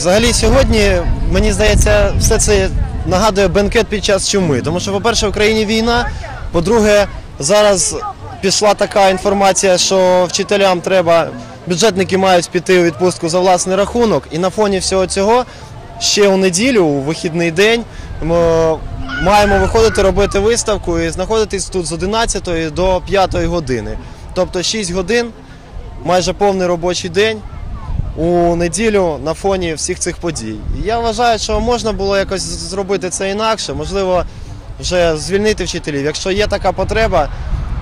Взагалі сьогодні, мені здається, все це нагадує бенкет під час чуми. Тому що, по-перше, в Україні війна. По-друге, зараз пішла така інформація, що вчителям треба, бюджетники мають піти у відпустку за власний рахунок. І на фоні всього цього ще у неділю, у вихідний день, ми маємо виходити робити виставку і знаходитись тут з 11 до 5 години. Тобто 6 годин, майже повний робочий день у неділю на фоні всіх цих подій. Я вважаю, що можна було якось зробити це інакше, можливо, вже звільнити вчителів. Якщо є така потреба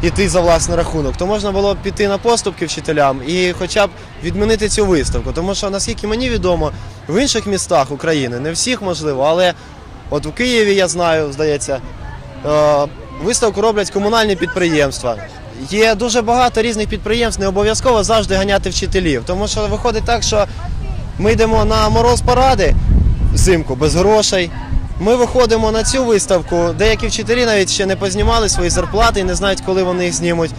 йти за власний рахунок, то можна було піти на поступки вчителям і хоча б відмінити цю виставку. Тому що, наскільки мені відомо, в інших містах України, не всіх можливо, але от у Києві я знаю, здається, е, виставку роблять комунальні підприємства. Є дуже багато різних підприємств, не обов'язково завжди ганяти вчителів. Тому що виходить так, що ми йдемо на мороз паради взимку без грошей. Ми виходимо на цю виставку. Деякі вчителі навіть ще не познімали свої зарплати і не знають, коли вони їх знімуть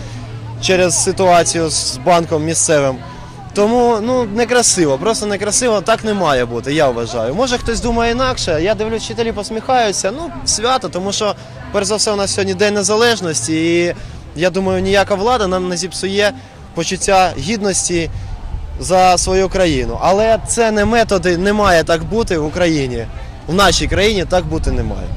через ситуацію з банком місцевим. Тому ну некрасиво, просто некрасиво, так не має бути, я вважаю. Може хтось думає інакше. Я дивлюсь, вчителі посміхаються. Ну, свято, тому що, перш за все, у нас сьогодні День Незалежності, і я думаю, ніяка влада нам не зіпсує почуття гідності за свою країну. Але це не методи, не має так бути в Україні. В нашій країні так бути не має.